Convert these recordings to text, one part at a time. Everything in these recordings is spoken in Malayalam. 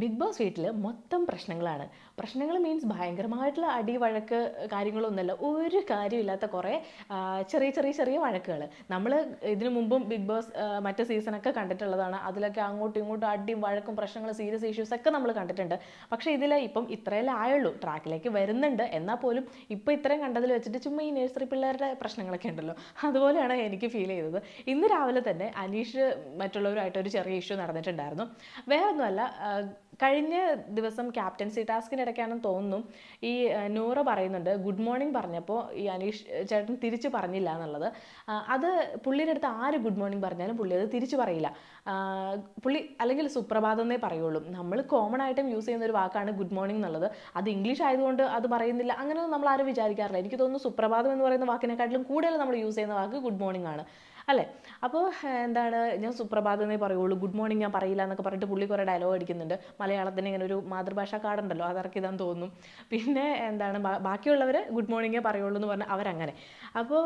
ബിഗ് ബോസ് വീട്ടിൽ മൊത്തം പ്രശ്നങ്ങളാണ്. പ്രശ്നങ്ങൾ മീൻസ് ഭയങ്കരമായിട്ടുള്ള അടി വഴക്ക് കാര്യങ്ങളൊന്നുമല്ല. ഒരു കാര്യമില്ലാത്ത കുറേ ചെറിയ ചെറിയ ചെറിയ വഴക്കുകൾ നമ്മൾ ഇതിനു മുമ്പും ബിഗ് ബോസ് മറ്റു സീസണൊക്കെ കണ്ടിട്ടുള്ളതാണ്. അതിലൊക്കെ അങ്ങോട്ടും ഇങ്ങോട്ടും അടിയും വഴക്കും പ്രശ്നങ്ങൾ സീരിയസ് ഇഷ്യൂസ് ഒക്കെ നമ്മൾ കണ്ടിട്ടുണ്ട്. പക്ഷേ ഇതിൽ ഇപ്പം ഇത്രയല്ലേ ആയുള്ളൂ. ട്രാക്കിലേക്ക് വരുന്നുണ്ട്. എന്നാൽ പോലും ഇപ്പോൾ ഇത്രയും കണ്ടതിൽ വെച്ചിട്ട് ചുമ്മാ ഈ നഴ്സറി പിള്ളേരുടെ പ്രശ്നങ്ങളൊക്കെ ഉണ്ടല്ലോ. അതുപോലെയാണ് എനിക്ക് ഫീൽ ചെയ്തത്. ഇന്ന് രാവിലെ തന്നെ അനീഷ് മറ്റുള്ളവരുമായിട്ട് ഒരു ചെറിയ ഇഷ്യൂ നടന്നിട്ടുണ്ടായിരുന്നു. വേറെ ഒന്നുമല്ല ആ, കഴിഞ്ഞ ദിവസം ക്യാപ്റ്റൻസി ടാസ്കിനിടയ്ക്കാണെന്ന് തോന്നുന്നു. ഈ നൂറ പറയുന്നുണ്ട് ഗുഡ് മോർണിംഗ് പറഞ്ഞപ്പോൾ ഈ അനീഷ് ചേട്ടൻ തിരിച്ചു പറഞ്ഞില്ല എന്നുള്ളത്. അത് പുള്ളിയുടെ അടുത്ത് ആര് ഗുഡ് മോർണിംഗ് പറഞ്ഞാലും പുള്ളി അത് തിരിച്ചു പറയില്ല. പുള്ളി അല്ലെങ്കിൽ സുപ്രഭാതം എന്നേ പറയുള്ളൂ. നമ്മൾ കോമൺ ആയിട്ടും യൂസ് ചെയ്യുന്ന ഒരു വാക്കാണ് ഗുഡ് മോർണിംഗ് എന്നുള്ളത്. അത് ഇംഗ്ലീഷ് ആയതുകൊണ്ട് അത് പറയുന്നില്ല. അങ്ങനെയൊന്നും നമ്മൾ ആരും വിചാരിക്കാറില്ല. എനിക്ക് തോന്നുന്നു സുപ്രഭാതം എന്ന് പറയുന്ന വാക്കിനെക്കാട്ടിലും കൂടുതൽ നമ്മൾ യൂസ് ചെയ്യുന്ന വാക്ക് ഗുഡ് മോർണിംഗ് ആണ്. അല്ലേ? അപ്പോൾ എന്താണ് ഞാൻ സുപ്രഭാതം എന്നേ പറയുള്ളൂ. ഗുഡ് മോർണിംഗ് ഞാൻ പറയില്ല എന്നൊക്കെ പറഞ്ഞിട്ട് പുള്ളി കുറേ ഡയലോഗ് അടിക്കുന്നുണ്ട്. മലയാളത്തിന് ഇങ്ങനെ ഒരു മാതൃഭാഷാ കാർഡുണ്ടല്ലോ അതിറക്കിയതാന്ന് തോന്നും. പിന്നെ എന്താണ് ബാക്കിയുള്ളവർ ഗുഡ് മോർണിംഗേ പറയുള്ളൂ എന്ന് പറഞ്ഞാൽ അവരങ്ങനെ. അപ്പോൾ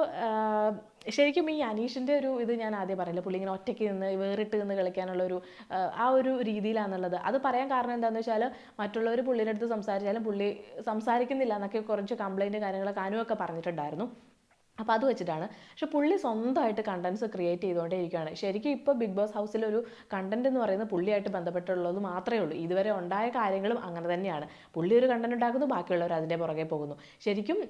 ശരിക്കും ഈ അനീഷിന്റെ ഒരു ഇത് ഞാൻ ആദ്യം പറയില്ല. പുള്ളി ഇങ്ങനെ ഒറ്റയ്ക്ക് നിന്ന് വേറിട്ട് നിന്ന് കളിക്കാനുള്ള ഒരു ആ, ആ ഒരു രീതിയിലാണെന്നുള്ളത് അത് പറയാൻ കാരണം എന്താണെന്ന് വെച്ചാൽ മറ്റുള്ളവർ പുള്ളിയുടെ അടുത്ത് സംസാരിച്ചാലും പുള്ളി സംസാരിക്കുന്നില്ല എന്നൊക്കെ കുറച്ച് കംപ്ലൈന്റ് കാര്യങ്ങളൊക്കെ അനുവൊക്കെ പറഞ്ഞിട്ടുണ്ടായിരുന്നു. അപ്പോൾ അത് വെച്ചിട്ടാണ്. പക്ഷെ പുള്ളി സ്വന്തമായിട്ട് കണ്ടൻസ് ക്രിയേറ്റ് ചെയ്തുകൊണ്ടേ ഇരിക്കുകയാണ് ശരിക്കും ഇപ്പോൾ ബിഗ് ബോസ് ഹൗസിലൊരു കണ്ടന്റ് എന്ന് പറയുന്നത് പുള്ളിയായിട്ട് ബന്ധപ്പെട്ടുള്ളത് മാത്രമേ ഉള്ളൂ. ഇതുവരെ ഉണ്ടായ കാര്യങ്ങളും അങ്ങനെ തന്നെയാണ്. പുള്ളി ഒരു കണ്ടന്റ് ഉണ്ടാക്കുന്നു ബാക്കിയുള്ളവർ അതിന്റെ പുറകെ പോകുന്നു. ശരിക്കും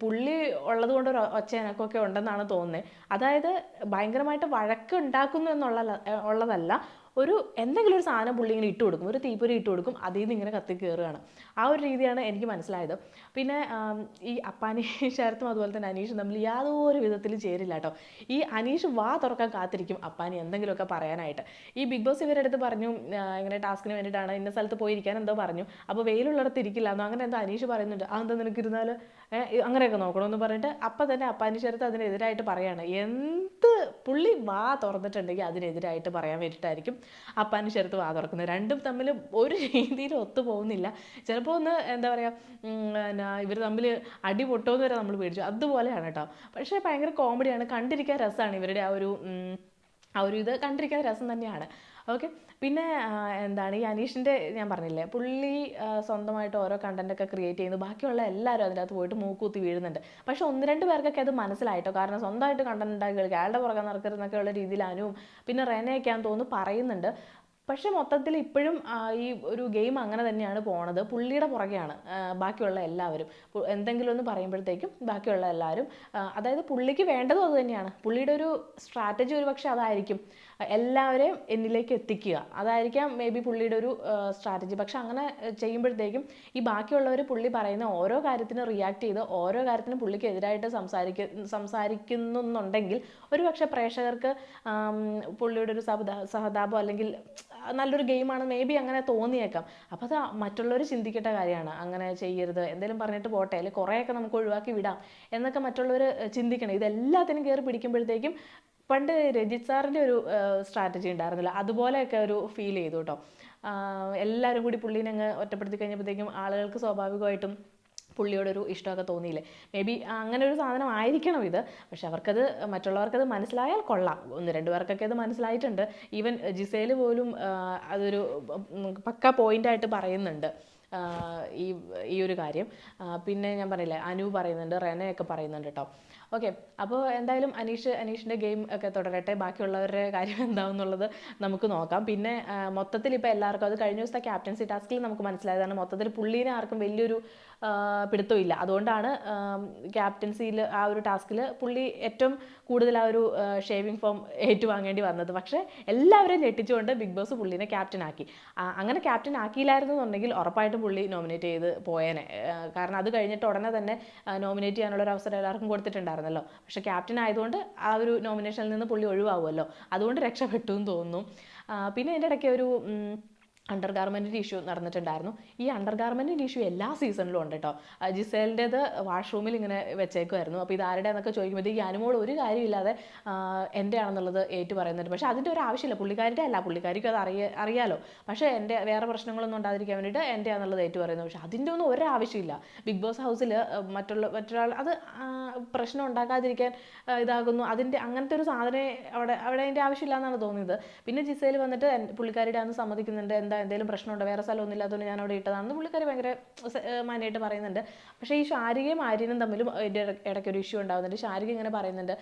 പുള്ളി ഉള്ളത് കൊണ്ട് ഒരു ഒച്ചയനക്കൊക്കെ ഉണ്ടെന്നാണ് തോന്നുന്നത് അതായത് ഭയങ്കരമായിട്ട് വഴക്ക് ഉണ്ടാക്കുന്നു എന്നുള്ള ഉള്ളതല്ല. ഒരു എന്തെങ്കിലും ഒരു സാധനം പുള്ളി ഇങ്ങനെ ഇട്ട് കൊടുക്കും. ഒരു തീപ്പൊരി ഇട്ട് കൊടുക്കും. അതിൽ നിന്ന് ഇങ്ങനെ കത്തി കയറുകയാണ് ആ ഒരു രീതിയാണ് എനിക്ക് മനസ്സിലായത്. പിന്നെ ഈ അപ്പാനി ശരത്തും അതുപോലെ തന്നെ അനീഷും തമ്മിൽ യാതൊരു വിധത്തിലും ചേരില്ല കേട്ടോ. ഈ അനീഷ് വാ തുറക്കാൻ കാത്തിരിക്കും അപ്പാനി എന്തെങ്കിലുമൊക്കെ പറയാനായിട്ട്. ഈ ബിഗ് ബോസ് ഇവരുടെ അടുത്ത് പറഞ്ഞു ആ, ഇങ്ങനെ ടാസ്കിന് വേണ്ടിയിട്ടാണ് ഇന്ന സ്ഥലത്ത് പോയിരിക്കാൻ എന്തോ പറഞ്ഞു. അപ്പോൾ വെയിലുള്ളിടത്ത് ഇരിക്കില്ല. എന്നോ അങ്ങനെ എന്തോ അനീഷ് പറയുന്നുണ്ട്. അതെന്താ നിനക്ക് ഇരുന്നാൽ അങ്ങനെയൊക്കെ നോക്കണമെന്ന് പറഞ്ഞിട്ട് അപ്പം തന്നെ അപ്പാനി ശരത്ത് അതിനെതിരായിട്ട് പറയാണ്. എന്ത് പുള്ളി വാ തുറന്നിട്ടുണ്ടെങ്കിൽ അതിനെതിരായിട്ട് പറയാൻ വേണ്ടിയിട്ടായിരിക്കും. അപ്പാനി ശരത്ത് വാ തുറക്കുന്നത് രണ്ടും തമ്മിൽ ഒരു രീതിയിൽ ഒത്തു പോകുന്നില്ല. ചിലപ്പോൾ ഒന്ന് എന്താ പറയുക ഇവർ തമ്മിൽ അടി പൊട്ടുമെന്ന് വരെ നമ്മൾ പേടിച്ചു. അതുപോലെയാണ് കേട്ടോ. പക്ഷേ ഭയങ്കര കോമഡിയാണ് കണ്ടിരിക്കാൻ രസമാണ് ഇവരുടെ ആ ഒരു ആ ഒരു ഇത് കണ്ടിരിക്കാൻ രസം തന്നെയാണ്. ഓക്കെ പിന്നെ എന്താണ് ഈ അനീഷിന്റെ ഞാൻ പറഞ്ഞില്ലേ പുള്ളി സ്വന്തമായിട്ട് ഓരോ കണ്ടന്റ് ഒക്കെ ക്രിയേറ്റ് ചെയ്യുന്നു. ബാക്കിയുള്ള എല്ലാവരും അതിന്റെ അകത്ത് പോയിട്ട് മൂക്കൂത്തി വീഴുന്നുണ്ട്. പക്ഷെ ഒന്ന് രണ്ട് പേർക്കൊക്കെ അത് മനസ്സിലായിട്ടോ? കാരണം സ്വന്തമായിട്ട് കണ്ടന്റ് ഉണ്ടാക്കി കളിക്കുക അയാളുടെ പുറകെ നടക്കരുതെന്നൊക്കെ ഉള്ള രീതിയിൽ അനുവും പിന്നെ റെനയൊക്കെയാന്ന് തോന്നുന്നു പറയുന്നുണ്ട്. പക്ഷെ മൊത്തത്തിൽ ഇപ്പോഴും ഈ ഒരു ഗെയിം അങ്ങനെ തന്നെയാണ് പോണത്. പുള്ളിയുടെ പുറകെയാണ് ബാക്കിയുള്ള എല്ലാവരും. എന്തെങ്കിലും ഒന്ന് പറയുമ്പോഴത്തേക്കും ബാക്കിയുള്ള എല്ലാവരും അതായത് പുള്ളിക്ക് വേണ്ടതും അത് തന്നെയാണ്. പുള്ളിയുടെ ഒരു സ്ട്രാറ്റജി ഒരു പക്ഷേ അതായിരിക്കും. എല്ലാവരെയും എന്നിലേക്ക് എത്തിക്കുക. അതായിരിക്കാം മേ ബി പുള്ളിയുടെ ഒരു സ്ട്രാറ്റജി പക്ഷെ അങ്ങനെ ചെയ്യുമ്പോഴത്തേക്കും ഈ ബാക്കിയുള്ളവർ പുള്ളി പറയുന്ന ഓരോ കാര്യത്തിനും റിയാക്ട് ചെയ്ത് ഓരോ കാര്യത്തിനും പുള്ളിക്ക് എതിരായിട്ട് സംസാരിക്ക സംസാരിക്കുന്നുണ്ടെങ്കിൽ ഒരു പക്ഷേ പ്രേക്ഷകർക്ക് പുള്ളിയുടെ ഒരു സഹതാ സഹതാപം അല്ലെങ്കിൽ നല്ലൊരു ഗെയിമാണ് മേ ബി അങ്ങനെ തോന്നിയേക്കാം. അപ്പോൾ അത് മറ്റുള്ളവർ ചിന്തിക്കേണ്ട കാര്യമാണ്. അങ്ങനെ ചെയ്യരുത് എന്തെങ്കിലും പറഞ്ഞിട്ട് പോട്ടെ അല്ലെങ്കിൽ കുറേയൊക്കെ നമുക്ക് ഒഴിവാക്കി വിടാം എന്നൊക്കെ മറ്റുള്ളവർ ചിന്തിക്കണം. ഇതെല്ലാത്തിനും കയറി പിടിക്കുമ്പോഴത്തേക്കും പണ്ട് രജിത് സാറിന്റെ ഒരു സ്ട്രാറ്റജി ഉണ്ടായിരുന്നില്ല. അതുപോലെയൊക്കെ ഒരു ഫീൽ ചെയ്തു കേട്ടോ എല്ലാവരും കൂടി പുള്ളീനെ അങ്ങ് ഒറ്റപ്പെടുത്തി കഴിഞ്ഞപ്പോഴത്തേക്കും ആളുകൾക്ക് സ്വാഭാവികമായിട്ടും പുള്ളിയോടൊരു ഇഷ്ടമൊക്കെ തോന്നിയില്ലേ? മേ ബി അങ്ങനെ ഒരു സാധനം ആയിരിക്കണം ഇത്. പക്ഷെ അവർക്കത് മറ്റുള്ളവർക്കത് മനസ്സിലായാൽ കൊള്ളാം. ഒന്ന് രണ്ട് പേർക്കൊക്കെ അത് മനസ്സിലായിട്ടുണ്ട്. ഈവൻ ജിസേൽ പോലും അതൊരു പക്ക പോയിന്റായിട്ട് പറയുന്നുണ്ട്. ഈ ഈ ഒരു കാര്യം. പിന്നെ ഞാൻ പറയില്ലേ അനു പറയുന്നുണ്ട് റെനയൊക്കെ പറയുന്നുണ്ട് കേട്ടോ ഓക്കെ അപ്പോൾ എന്തായാലും അനീഷ് അനീഷിന്റെ ഗെയിം ഒക്കെ തുടരട്ടെ. ബാക്കിയുള്ളവരുടെ കാര്യം എന്താവുന്നുള്ളത് നമുക്ക് നോക്കാം. പിന്നെ മൊത്തത്തിൽ ഇപ്പോൾ എല്ലാവർക്കും അത് കഴിഞ്ഞ ദിവസത്തെ ക്യാപ്റ്റൻസി ടാസ്കിൽ നമുക്ക് മനസ്സിലായതാണ് മൊത്തത്തിൽ പുള്ളീനെ ആർക്കും വലിയൊരു പിടുത്തമില്ല. അതുകൊണ്ടാണ് ക്യാപ്റ്റൻസിയിൽ ആ ഒരു ടാസ്കിൽ പുള്ളി ഏറ്റവും കൂടുതൽ ആ ഒരു ഷേവിംഗ് ഫോം ഏറ്റുവാങ്ങേണ്ടി വന്നത്. പക്ഷേ എല്ലാവരെയും ഞെട്ടിച്ചുകൊണ്ട് ബിഗ് ബോസ് പുള്ളിനെ ക്യാപ്റ്റൻ ആക്കി. അങ്ങനെ ക്യാപ്റ്റൻ ആക്കിയില്ലായിരുന്നു എന്നുണ്ടെങ്കിൽ ഉറപ്പായിട്ടും പുള്ളി നോമിനേറ്റ് ചെയ്ത് പോയേനെ. കാരണം അത് കഴിഞ്ഞിട്ട് ഉടനെ തന്നെ നോമിനേറ്റ് ചെയ്യാനുള്ള ഒരു അവസരം എല്ലാവർക്കും കൊടുത്തിട്ടുണ്ടായിരുന്നല്ലോ. പക്ഷേ ക്യാപ്റ്റൻ ആയതുകൊണ്ട് ആ ഒരു നോമിനേഷനിൽ നിന്ന് പുള്ളി ഒഴിവാകുമല്ലോ അതുകൊണ്ട് രക്ഷപ്പെട്ടു എന്ന് തോന്നുന്നു. പിന്നെ എന്റെ ഇടയ്ക്ക് ഒരു അണ്ടർ ഗാർമെന്റിന്റെ ഇഷ്യൂ നടന്നിട്ടുണ്ടായിരുന്നു. ഈ അണ്ടർ ഗാർമെന്റിന്റെ ഇഷ്യൂ എല്ലാ സീസണിലും ഉണ്ട് കേട്ടോ ജിസേലിന്റെത് വാഷ്റൂമിൽ ഇങ്ങനെ വെച്ചേക്കുമായിരുന്നു അപ്പോൾ ഇത് ആരുടെ എന്നൊക്കെ ചോദിക്കുമ്പോഴത്തേക്ക് അനുമോൾ ഒരു കാര്യമില്ലാതെ എന്റെ ആണെന്നുള്ളത് ഏറ്റു പറയുന്നുണ്ട്. പക്ഷേ അതിന്റെ ഒരു ആവശ്യമില്ല. പുള്ളിക്കാരുടെ അല്ല. പുള്ളിക്കാരിക്കും അത് അറിയ അറിയാലോ. പക്ഷേ എന്റെ വേറെ പ്രശ്നങ്ങളൊന്നും ഉണ്ടാതിരിക്കാൻ വേണ്ടിയിട്ട് എന്റെ ആണെന്നുള്ളത് ഏറ്റു പറയുന്നു. പക്ഷേ അതിന്റെ ഒന്നും ഒരാവശ്യമില്ല. ബിഗ് ബോസ് ഹൗസിൽ മറ്റുള്ള മറ്റൊരാൾ അത് പ്രശ്നം ഉണ്ടാക്കാതിരിക്കാൻ ഇതാകുന്നു. അതിന്റെ അങ്ങനത്തെ ഒരു സാധനം അവിടെ അവിടെ അതിന്റെ ആവശ്യമില്ല എന്നാണ് തോന്നിയത്. പിന്നെ ജിസയിൽ വന്നിട്ട് പുള്ളിക്കാരുടെ അന്ന് സമ്മതിക്കുന്നുണ്ട്. എന്തായാലും എന്തെങ്കിലും പ്രശ്നമുണ്ടോ? വേറെ സ്ഥലമൊന്നും ഇല്ലാത്തതുകൊണ്ട് ഞാൻ അവിടെ ഇട്ടതാണെന്ന് പുള്ളിക്കാരി ഭയങ്കര മാന്യമായിട്ട് പറയുന്നുണ്ട്. പക്ഷേ ഈ ശാരികയും ആര്യനും തമ്മിലും ഇതിന്റെ ഇടയ്ക്ക് ഒരു ഇഷ്യൂ ഉണ്ടാകുന്നുണ്ട് ശാരിക ഇങ്ങനെ പറയുന്നുണ്ട്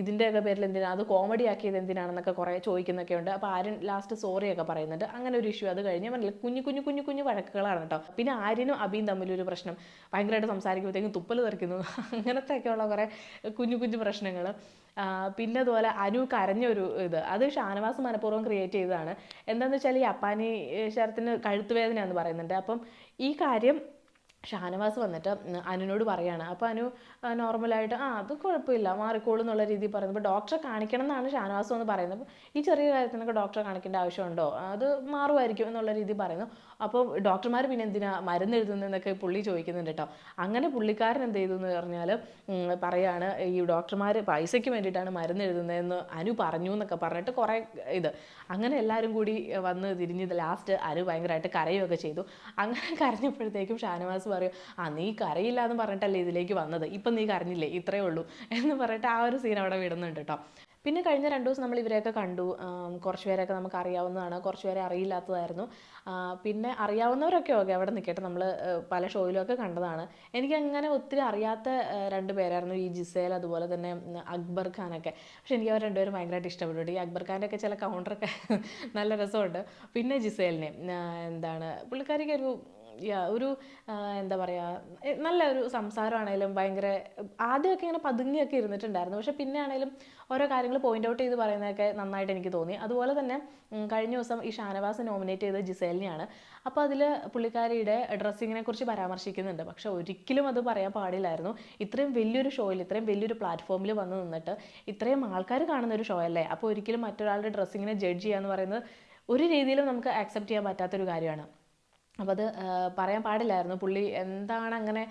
ഇതിന്റെയൊക്കെ പേരിൽ എന്തിനാണ് അത് കോമഡി ആക്കിയത് എന്തിനാണെന്നൊക്കെ കുറേ ചോദിക്കുന്നൊക്കെ ഉണ്ട്. അപ്പോൾ ആര്യൻ ലാസ്റ്റ് സോറിയൊക്കെ പറയുന്നുണ്ട്. അങ്ങനെ ഒരു ഇഷ്യൂ അത് കഴിഞ്ഞ് പറഞ്ഞില്ല കുഞ്ഞു കുഞ്ഞു കുഞ്ഞു കുഞ്ഞു വഴക്കുകളാണ് കേട്ടോ. പിന്നെ ആര്യനും അബിയും തമ്മിലൊരു പ്രശ്നം. ഭയങ്കരമായിട്ട് സംസാരിക്കുമ്പോഴത്തേക്കും തുപ്പൽ തെറിക്കുന്നു. അങ്ങനത്തെയൊക്കെയുള്ള കുറേ കുഞ്ഞു കുഞ്ഞു പ്രശ്നങ്ങൾ പിന്നെ അതുപോലെ അനു കരഞ്ഞൊരു ഇത്. അത് ഷാനവാസ് മനഃപൂർവം ക്രിയേറ്റ് ചെയ്തതാണ്. എന്താണെന്ന് വെച്ചാൽ ഈ അപ്പാനി ശരത്തിന് കഴുത്ത് എന്ന് പറയുന്നുണ്ട്. അപ്പം ഈ കാര്യം ഷാനവാസ് വന്നിട്ട് അനുവിനോട് പറയാണ്. അപ്പോൾ അനു നോർമലായിട്ട് ആ അത് കുഴപ്പമില്ല മാറിക്കോളും എന്നുള്ള രീതിയിൽ പറയുന്നത് അപ്പോൾ ഡോക്ടറെ കാണിക്കണം എന്നാണ് ഷാനവാസ് എന്ന് പറയുന്നത്. അപ്പോൾ ഈ ചെറിയ കാര്യത്തിനൊക്കെ ഡോക്ടറെ കാണിക്കേണ്ട ആവശ്യമുണ്ടോ? അത് മാറുമായിരിക്കും എന്നുള്ള രീതിയിൽ പറയുന്നു. അപ്പോൾ ഡോക്ടർമാർ പിന്നെ എന്തിനാ മരുന്ന് എഴുതുന്നതെന്നൊക്കെ പുള്ളി ചോദിക്കുന്നുണ്ട് കേട്ടോ അങ്ങനെ പുള്ളിക്കാരൻ എന്ത് ചെയ്തു എന്ന് പറഞ്ഞാൽ പറയാണ് ഈ ഡോക്ടർമാർ പൈസയ്ക്ക് വേണ്ടിയിട്ടാണ് മരുന്ന് എഴുതുന്നതെന്ന് അനു പറഞ്ഞു എന്നൊക്കെ പറഞ്ഞിട്ട് കുറേ ഇത്. അങ്ങനെ എല്ലാവരും കൂടി വന്ന് തിരിഞ്ഞ് ലാസ്റ്റ് അനു ഭയങ്കരമായിട്ട് കരയുകയൊക്കെ ചെയ്തു. അങ്ങനെ കരഞ്ഞപ്പോഴത്തേക്കും ഷാനവാസ് പറയും ആ നീ കരയില്ല എന്ന് പറഞ്ഞിട്ടല്ലേ ഇതിലേക്ക് വന്നത്? ഇപ്പം നീ കരഞ്ഞില്ലേ? ഇത്രയേ ഉള്ളൂ. എന്ന് പറഞ്ഞിട്ട് ആ ഒരു സീൻ അവിടെ വിടുന്നുണ്ട് കേട്ടോ പിന്നെ കഴിഞ്ഞ രണ്ട് ദിവസം നമ്മൾ ഇവരെയൊക്കെ കണ്ടു. കുറച്ച് പേരൊക്കെ നമുക്ക് അറിയാവുന്നതാണ് കുറച്ച് പേരെ അറിയില്ലാത്തതായിരുന്നു. പിന്നെ അറിയാവുന്നവരൊക്കെ ഓക്കെ അവിടെ നിൽക്കട്ടെ. നമ്മൾ പല ഷോയിലൊക്കെ കണ്ടതാണ്. എനിക്ക് അങ്ങനെ ഒത്തിരി അറിയാത്ത രണ്ട് പേരായിരുന്നു ഈ ജിസേൽ അതുപോലെ തന്നെ അക്ബർ ഖാനൊക്കെ. പക്ഷെ എനിക്ക് അവർ രണ്ടുപേരും ഭയങ്കരമായിട്ട് ഇഷ്ടപ്പെട്ടു ഈ അക്ബർ ഖാന്റെ ഒക്കെ ചില കൗണ്ടറൊക്കെ നല്ല രസമുണ്ട്. പിന്നെ ജിസേലിനെ എന്താണ് പുള്ളിക്കാരിക്ക് ഒരു ഒരു എന്താ പറയുക നല്ല ഒരു സംസാരമാണേലും ഭയങ്കര ആദ്യമൊക്കെ ഇങ്ങനെ പതുങ്ങിയൊക്കെ ഇരുന്നിട്ടുണ്ടായിരുന്നു. പക്ഷെ പിന്നെ ആണേലും ഓരോ കാര്യങ്ങൾ പോയിന്റ് ഔട്ട് ചെയ്ത് പറയുന്നതൊക്കെ നന്നായിട്ട് എനിക്ക് തോന്നി. അതുപോലെ തന്നെ കഴിഞ്ഞ ദിവസം ഈ ഷാനവാസ് നോമിനേറ്റ് ചെയ്ത ജിസേലിനെയാണ്. അപ്പോൾ അതിൽ പുള്ളിക്കാരിയുടെ ഡ്രസ്സിങ്ങിനെ കുറിച്ച് പരാമർശിക്കുന്നുണ്ട്. പക്ഷെ ഒരിക്കലും അത് പറയാൻ പാടില്ലായിരുന്നു. ഇത്രയും വലിയൊരു ഷോയിൽ ഇത്രയും വലിയൊരു പ്ലാറ്റ്ഫോമിൽ വന്ന് നിന്നിട്ട് ഇത്രയും ആൾക്കാർ കാണുന്ന ഒരു ഷോ അല്ലേ അപ്പോൾ ഒരിക്കലും മറ്റൊരാളുടെ ഡ്രസ്സിങ്ങിനെ ജഡ്ജ് ചെയ്യുക എന്ന് പറയുന്നത് ഒരു രീതിയിലും നമുക്ക് ആക്സെപ്റ്റ് ചെയ്യാൻ പറ്റാത്തൊരു കാര്യമാണ്. അപ്പോൾ അത് പറയാൻ പാടില്ലായിരുന്നു. പുള്ളി എന്താണ് അങ്ങനെ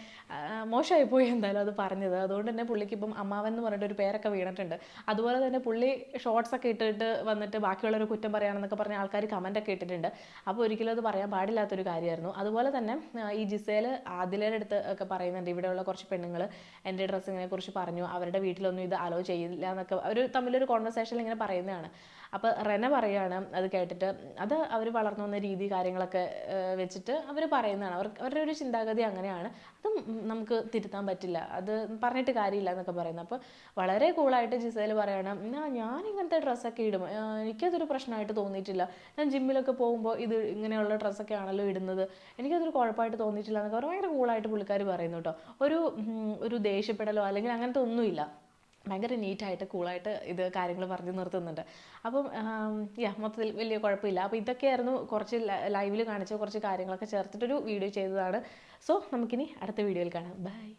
മോശമായി പോയി എന്തായാലും അത് പറഞ്ഞത്. അതുകൊണ്ട് തന്നെ പുള്ളിക്ക് ഇപ്പം അമ്മാവൻ എന്ന് പറഞ്ഞിട്ട് ഒരു പേരൊക്കെ വീണിട്ടുണ്ട്. അതുപോലെ തന്നെ പുള്ളി ഷോർട്സ് ഒക്കെ ഇട്ടിട്ട് വന്നിട്ട് ബാക്കിയുള്ളവർ കുറ്റം പറയുകയാണെന്നൊക്കെ പറഞ്ഞ ആൾക്കാർ കമന്റ് ഒക്കെ ഇട്ടിട്ടുണ്ട്. അപ്പോൾ ഒരിക്കലും അത് പറയാൻ പാടില്ലാത്തൊരു കാര്യമായിരുന്നു. അതുപോലെ തന്നെ ഈ ജിസേൽ ആദിലയുടെ അടുത്ത് ഒക്കെ പറയുന്നുണ്ട്. ഇവിടെയുള്ള കുറച്ച് പെണ്ണുങ്ങൾ എന്റെ ഡ്രസ്സിങ്ങിനെ കുറിച്ച് പറഞ്ഞു. അവരുടെ വീട്ടിലൊന്നും ഇത് അലോ ചെയ്യില്ല എന്നൊക്കെ. ഒരു തമ്മിലൊരു കോൺവെർസേഷനിൽ ഇങ്ങനെ പറയുന്നതാണ്. അപ്പോൾ റെന പറയുകയാണ് അത് കേട്ടിട്ട് അത് അവർ വളർന്നു വന്ന രീതി കാര്യങ്ങളൊക്കെ ഏഹ്, വെച്ചിട്ട് അവർ പറയുന്നതാണ്. അവർക്ക് അവരുടെ ഒരു ചിന്താഗതി അങ്ങനെയാണ്. അത് നമുക്ക് തിരുത്താൻ പറ്റില്ല. അത് പറഞ്ഞിട്ട് കാര്യമില്ല എന്നൊക്കെ പറയുന്നത്. അപ്പോൾ വളരെ കൂളായിട്ട് ജിസയിൽ പറയണം എന്നാ ഞാൻ ഇങ്ങനത്തെ ഡ്രസ്സൊക്കെ ഇടും. എനിക്കതൊരു പ്രശ്നമായിട്ട് തോന്നിയിട്ടില്ല. ഞാൻ ജിമ്മിലൊക്കെ പോകുമ്പോൾ ഇത് ഇങ്ങനെയുള്ള ഡ്രസ്സൊക്കെ ആണല്ലോ ഇടുന്നത്. എനിക്കതൊരു കുഴപ്പമായിട്ട് തോന്നിയിട്ടില്ല എന്നൊക്കെ അവർ ഭയങ്കര കൂളായിട്ട് പുള്ളിക്കാർ പറയുന്നു കേട്ടോ. ഒരു ഒരു ദേഷ്യപ്പെടലോ അല്ലെങ്കിൽ അങ്ങനത്തെ ഒന്നുമില്ല. ഭയങ്കര നീറ്റായിട്ട് കൂളായിട്ട് ഇത് കാര്യങ്ങൾ പറഞ്ഞു നിർത്തുന്നുണ്ട്. അപ്പം യാ മൊത്തത്തിൽ വലിയ കുഴപ്പമില്ല. അപ്പോൾ ഇതൊക്കെയായിരുന്നു കുറച്ച് ലൈവിൽ കാണിച്ച കുറച്ച് കാര്യങ്ങളൊക്കെ ചേർത്തിട്ടൊരു വീഡിയോ ചെയ്തതാണ്. സോ നമുക്കിനി അടുത്ത വീഡിയോയിൽ കാണാം. ബൈ.